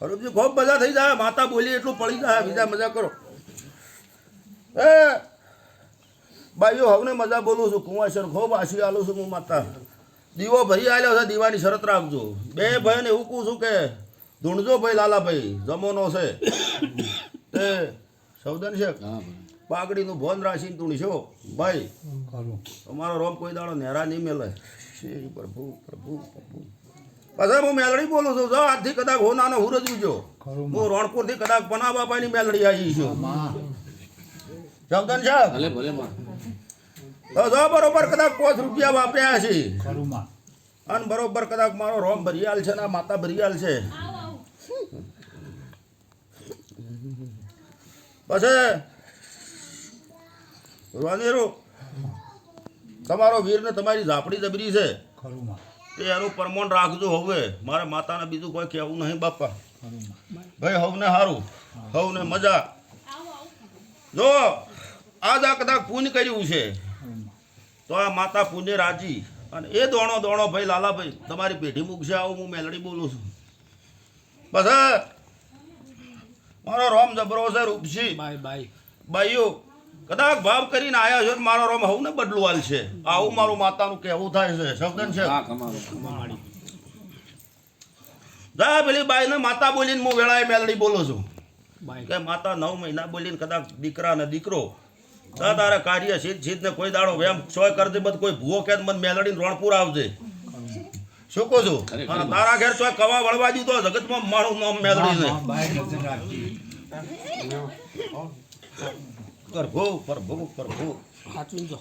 હરુભજી ખૂબ મજા થઈ જાય. માતા બોલી એટલું પડી જાય. બીજા મજા કરો. એ ભાઈઓ હવે મજા બોલું છું. કુંવાસર ખૂબ આશી આલું છું હું માતા. દીવો ભરી આલ્યો છે. દીવાની શરત રાખજો. બે ભાઈને એવું કહું છું કે ધૂણજો ભાઈ લાલાભાઈ. જમોનો છે. તે સૌદન છે. પાઘડીનું ભોન રાશીને ધૂણશો ભાઈ તમારો રોમ કોઈ દાડો નેરા નહીં મેલે. પ્રભુ પ્રભુ પ્રભુ પાછા હું મેલડી બોલું છું. જો આજથી કદાચ હો નાનો હું ઉજો હું રણપુરથી કદાચ પના બાપાની મેલડી આવી છું. જગદન સાહેબ. ભલે ભલે તો જો બરોબર કદાચ પાંચ રૂપિયા વાપર્યા છે. અને બરોબર કદાચ મારો રોમ ભરિયાલ છે ને માતા ભરિયાલ છે. પછી રોનેરો તમારો વીર ને તમારી ઝાપડી જબરી છે. તે એનું પ્રમાણ રાખજો હવે. મારે માતાને બીજું કોઈ કહેવું નહીં બાપા. ભાઈ હવને સારું હવને મજા. જો આજ આ કદાચ પૂન કર્યું છે. તો આ માતા પૂને રાજી. અને એ દોણો દોણો ભાઈ લાલાભાઈ તમારી પેઢી મૂકશે આવું હું મેલડી બોલું છું. બસ મારો રોમ જબરો છે રૂપસી. Bye bye. બાઈઓ. કદાચ ભાવ કરીને આયા છો મારો રોમ હવું ને બદલું હાલ છે. આવું મારું માતાનું કહેવું થાય છે. શબ્દન છે. જા પેલી બાઈને માતા બોલીને હું વેળાએ મેલડી બોલું છું. કે માતા નવ મહિના બોલીને કદાચ દીકરા ને દીકરો તા તારા કાર્ય સીધ સીધ ને કોઈ દાડો વેમ સોય કરી દે બધ કોઈ ભૂવો કે મને મેલડીને રોણપુર આવજે. શું કહું છું? અને તારા ઘેર ચોય કવા વળવા દીધો જગતમાં મારું નામ મેલડી ને પ્રભુ પ્રભુ પ્રભુ સાચું જો